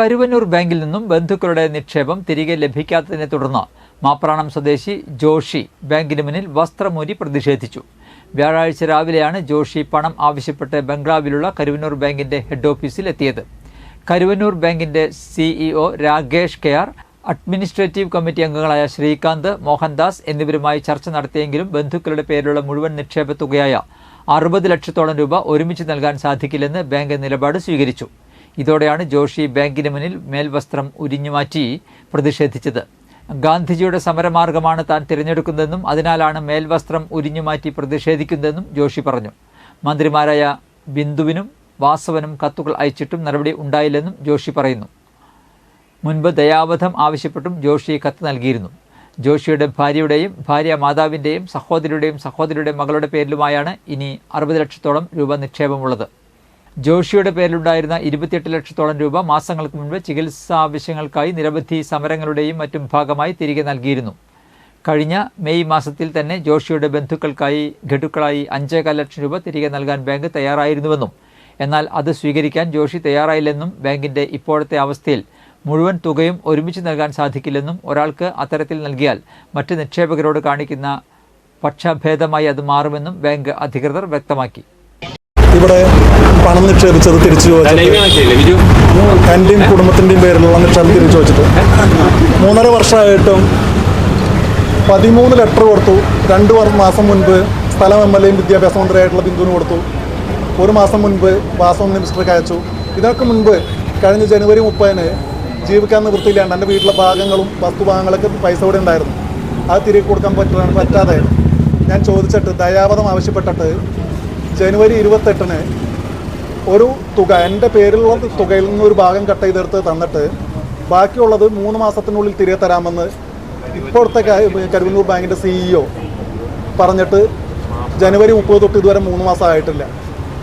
കരുവന്നൂർ ബാങ്കിൽ നിന്നും ബന്ധുക്കളുടെ നിക്ഷേപം തിരികെ ലഭിക്കാത്തതിനെ തുടർന്ന് മാപ്രാണം സ്വദേശി ജോഷി ബാങ്കിന് മുന്നിൽ വസ്ത്രമൂരി പ്രതിഷേധിച്ചു. വ്യാഴാഴ്ച രാവിലെയാണ് ജോഷി പണം ആവശ്യപ്പെട്ട് ബംഗ്ലാവിലുള്ള കരുവന്നൂർ ബാങ്കിന്റെ ഹെഡ് ഓഫീസിൽ എത്തിയത്. കരുവന്നൂർ ബാങ്കിന്റെ CEO Rakesh K R administrative committee അംഗങ്ങളായ ശ്രീകാന്ത് മോഹൻദാസ് എന്നിവരുമായി ചർച്ച നടത്തിയെങ്കിലും ബന്ധുക്കളുടെ പേരിലുള്ള മുഴുവൻ നിക്ഷേപ തുകയായ അറുപത് ലക്ഷത്തോളം രൂപ ഒരുമിച്ച് നൽകാൻ സാധിക്കില്ലെന്ന് ബാങ്ക് നിലപാട് സ്വീകരിച്ചു. ഇതോടെയാണ് ജോഷി ബാങ്കിന് മുന്നിൽ മേൽവസ്ത്രം ഉരിഞ്ഞുമാറ്റി പ്രതിഷേധിച്ചത്. ഗാന്ധിജിയുടെ സമരമാർഗമാണ് താൻ തിരഞ്ഞെടുക്കുന്നതെന്നും അതിനാലാണ് മേൽവസ്ത്രം ഉരിഞ്ഞുമാറ്റി പ്രതിഷേധിക്കുന്നതെന്നും ജോഷി പറഞ്ഞു. മന്ത്രിമാരായ ബിന്ദുവിനും വാസവനും കത്തുകൾ അയച്ചിട്ടും നടപടി ഉണ്ടായില്ലെന്നും ജോഷി പറയുന്നു. മുൻപ് ദയാവധം ആവശ്യപ്പെട്ടും ജോഷി കത്ത് നൽകിയിരുന്നു. ജോഷിയുടെ ഭാര്യയുടെയും ഭാര്യ മാതാവിന്റെയും സഹോദരിയുടെയും സഹോദരിയുടെ മകളുടെ പേരിലുമായാണ് ഇനി അറുപത് ലക്ഷത്തോളം രൂപ നിക്ഷേപമുള്ളത്. ജോഷിയുടെ പേരിലുണ്ടായിരുന്ന ഇരുപത്തിയെട്ട് ലക്ഷത്തോളം രൂപ മാസങ്ങൾക്ക് മുൻപ് ചികിത്സാ ആവശ്യങ്ങൾക്കായി നിരവധി സമരങ്ങളുടെയും മറ്റും ഭാഗമായി തിരികെ നൽകിയിരുന്നു. കഴിഞ്ഞ മെയ് മാസത്തിൽ തന്നെ ജോഷിയുടെ ബന്ധുക്കൾക്കായി ഘടുക്കളായി അഞ്ചേകാൽ ലക്ഷം രൂപ തിരികെ നൽകാൻ ബാങ്ക് തയ്യാറായിരുന്നുവെന്നും എന്നാൽ അത് സ്വീകരിക്കാൻ ജോഷി തയ്യാറായില്ലെന്നും ബാങ്കിന്റെ ഇപ്പോഴത്തെ അവസ്ഥയിൽ മുഴുവൻ തുകയും ഒരുമിച്ച് നൽകാൻ സാധിക്കില്ലെന്നും ഒരാൾക്ക് അത്തരത്തിൽ നൽകിയാൽ മറ്റ് നിക്ഷേപകരോട് കാണിക്കുന്ന പക്ഷഭേദമായി അത് മാറുമെന്നും ബാങ്ക് അധികൃതർ വ്യക്തമാക്കി. ഇവിടെ പണം നിക്ഷേപിച്ചത് തിരിച്ചു ചോദിച്ചത് എന്റെയും കുടുംബത്തിന്റെയും പേരിലുള്ള നിക്ഷേപം തിരിച്ചു വെച്ചിട്ട് മൂന്നര വർഷമായിട്ടും പതിമൂന്ന് ലെറ്റർ കൊടുത്തു. രണ്ട് മാസം മുൻപ് സ്ഥലം എം എൽ എയും വിദ്യാഭ്യാസ മന്ത്രിയായിട്ടുള്ള ബിന്ദുവിന് കൊടുത്തു. ഒരു മാസം മുൻപ് വാസവ മിനിസ്റ്റർക്ക് അയച്ചു. ഇതൊക്കെ മുൻപ് കഴിഞ്ഞ ജനുവരി മുപ്പതിന് ജീവിക്കാൻ നിവൃത്തിയില്ലാണ്ട് എന്റെ വീട്ടിലെ ഭാഗങ്ങളും വസ്തുഭാഗങ്ങളൊക്കെ പൈസ ഇവിടെ ഉണ്ടായിരുന്നു. അത് തിരികെ കൊടുക്കാൻ പറ്റാ പറ്റാതെ ഞാൻ ചോദിച്ചിട്ട് ദയാവധം ആവശ്യപ്പെട്ടിട്ട് ജനുവരി ഇരുപത്തെട്ടിന് ഒരു തുക എന്റെ പേരിലുള്ള തുകയിൽ നിന്ന് ഒരു ഭാഗം കട്ട് ചെയ്തെടുത്ത് തന്നിട്ട് ബാക്കിയുള്ളത് മൂന്ന് മാസത്തിനുള്ളിൽ തിരികെ തരാമെന്ന് ഇപ്പോഴത്തെ കരുവന്നൂർ ബാങ്കിന്റെ സിഇഒ പറഞ്ഞിട്ട് ജനുവരി മുപ്പത് തൊട്ട് ഇതുവരെ മൂന്ന് മാസം ആയിട്ടില്ല.